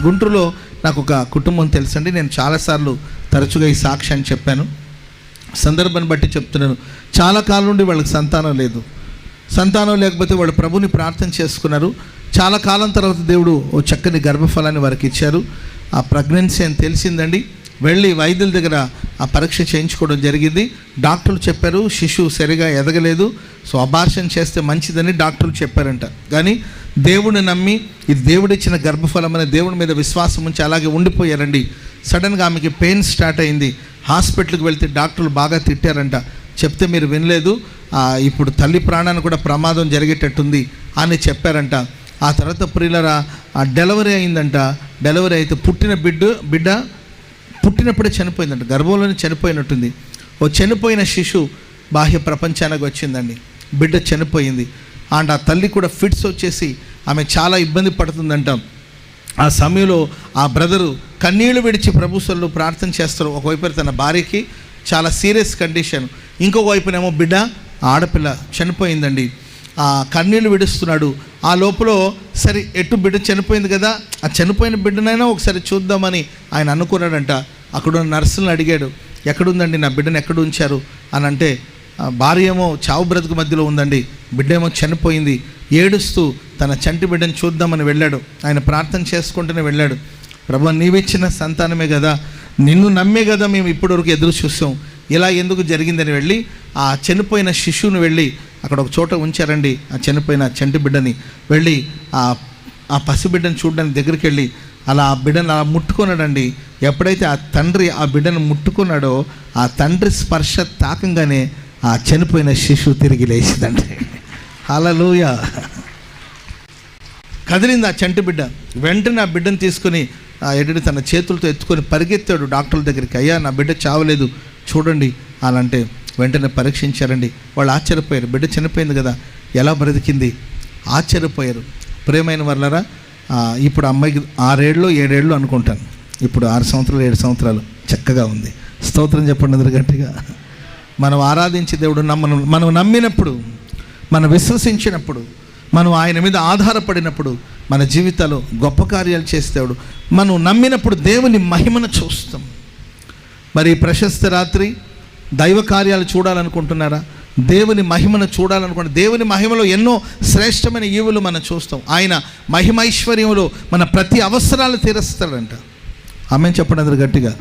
గుంటూరులో నాకు ఒక కుటుంబం తెలుసండి. నేను చాలాసార్లు తరచుగా ఈ సాక్షి అని చెప్పాను. సందర్భాన్ని బట్టి చెప్తున్నాను. చాలా కాలం నుండి వాళ్ళకి సంతానం లేదు. సంతానం లేకపోతే వాళ్ళు ప్రభుని ప్రార్థన చేసుకున్నారు. చాలా కాలం తర్వాత దేవుడు ఓ చక్కని గర్భఫలాన్ని వారికి ఇచ్చారు. ఆ ప్రెగ్నెన్సీ అని తెలిసిందండి. వెళ్ళి వైద్యుల దగ్గర ఆ పరీక్ష చేయించుకోవడం జరిగింది. డాక్టర్లు చెప్పారు శిశువు సరిగా ఎదగలేదు సో అబార్షన్ చేస్తే మంచిదని డాక్టర్లు చెప్పారంట. కానీ దేవుడిని నమ్మి ఇది దేవుడిచ్చిన గర్భఫలం అనే దేవుడి మీద విశ్వాసం ఉంచి అలాగే ఉండిపోయారండి. సడన్గా ఆమెకి పెయిన్ స్టార్ట్ అయింది. హాస్పిటల్కి వెళ్తే డాక్టర్లు బాగా తిట్టారంట. చెప్తే మీరు వినలేదు ఇప్పుడు తల్లి ప్రాణానికి కూడా ప్రమాదం జరిగేటట్టుంది అని చెప్పారంట. ఆ తర్వాత ప్రియులరా ఆ డెలివరీ అయిందంట. డెలివరీ అయితే పుట్టిన బిడ్డ బిడ్డ పుట్టినప్పుడే చనిపోయిందంట గర్భంలోనే చనిపోయినట్టుంది. ఓ చనిపోయిన శిశువు బాహ్య ప్రపంచానికి వచ్చిందండి. బిడ్డ చనిపోయింది. అండ్ ఆ తల్లి కూడా ఫిట్స్ వచ్చేసి ఆమె చాలా ఇబ్బంది పడుతుందంట. ఆ సమయంలో ఆ బ్రదరు కన్నీళ్ళు విడిచి ప్రభుత్వంలో ప్రార్థన చేస్తారు. ఒకవైపు తన భార్యకి చాలా సీరియస్ కండిషన్. ఇంకొక వైపునేమో బిడ్డ ఆడపిల్ల చనిపోయిందండి. ఆ కన్నీళ్ళు విడుస్తున్నాడు. ఆ లోపల సరే ఎటు బిడ్డ చనిపోయింది కదా? ఆ చనిపోయిన బిడ్డనైనా ఒకసారి చూద్దామని ఆయన అనుకున్నాడంట. అక్కడ నర్సులను అడిగాడు ఎక్కడుందండి? నా బిడ్డను ఎక్కడ ఉంచారు అని అంటే భార్య ఏమో చావు బ్రతుకు మధ్యలో ఉందండి. బిడ్డ ఏమో చనిపోయింది. ఏడుస్తూ తన చంటి బిడ్డను చూద్దామని వెళ్ళాడు. ఆయన ప్రార్థన చేసుకుంటూనే వెళ్ళాడు. ప్రభు నీవిచ్చిన సంతానమే కదా. నిన్ను నమ్మే కదా మేము ఇప్పటివరకు ఎదురు చూసాం. ఇలా ఎందుకు జరిగిందని వెళ్ళి ఆ చనిపోయిన శిశువుని వెళ్ళి అక్కడ ఒక చోట ఉంచారండి ఆ చనిపోయిన చంటి బిడ్డని. వెళ్ళి ఆ ఆ పసిబిడ్డని చూడడానికి దగ్గరికి వెళ్ళి అలా ఆ బిడ్డను అలా ముట్టుకున్నాడండి. ఎప్పుడైతే ఆ తండ్రి ఆ బిడ్డను ముట్టుకున్నాడో ఆ తండ్రి స్పర్శ తాకంగానే ఆ చనిపోయిన శిశువు తిరిగి లేచిందండి. హల్లెలూయ. కదిలింది ఆ చంటి బిడ్డ. వెంటనే ఆ బిడ్డను తీసుకొని ఆ తన చేతులతో ఎత్తుకొని పరిగెత్తాడు డాక్టర్ల దగ్గరికి. అయ్యా నా బిడ్డ చావలేదు. చూడండి అలా అంటే వెంటనే పరీక్షించారండి. వాళ్ళు ఆశ్చర్యపోయారు. బిడ్డ చనిపోయింది కదా ఎలా బ్రతికింది? ఆశ్చర్యపోయారు. ప్రేమైన వాళ్ళరా ఇప్పుడు అమ్మాయికి ఆరేళ్ళు ఏడేళ్ళు అనుకుంటాను. ఇప్పుడు ఆరు సంవత్సరాలు ఏడు సంవత్సరాలు చక్కగా ఉంది. స్తోత్రం చెప్పండి అందరు గట్టిగా. మనం ఆరాధించే దేవుడు నమ్మను మనం నమ్మినప్పుడు మనం విశ్వసించినప్పుడు మనం ఆయన మీద ఆధారపడినప్పుడు మన జీవితంలో గొప్ప కార్యాలు చేసేవాడు మనం నమ్మినప్పుడు దేవుని మహిమను చూస్తాం. మరి ప్రశస్త రాత్రి దైవ కార్యాలు చూడాలనుకుంటున్నారా? దేవుని మహిమను చూడాలనుకుంటే దేవుని మహిమలో ఎన్నో శ్రేష్టమైన ఈవులు మనం చూస్తాం. ఆయన మహిమైశ్వర్యంలో మన ప్రతి అవసరాలు తీరుస్తాడంట. ఆమె చెప్పండి అందరు గట్టిగా.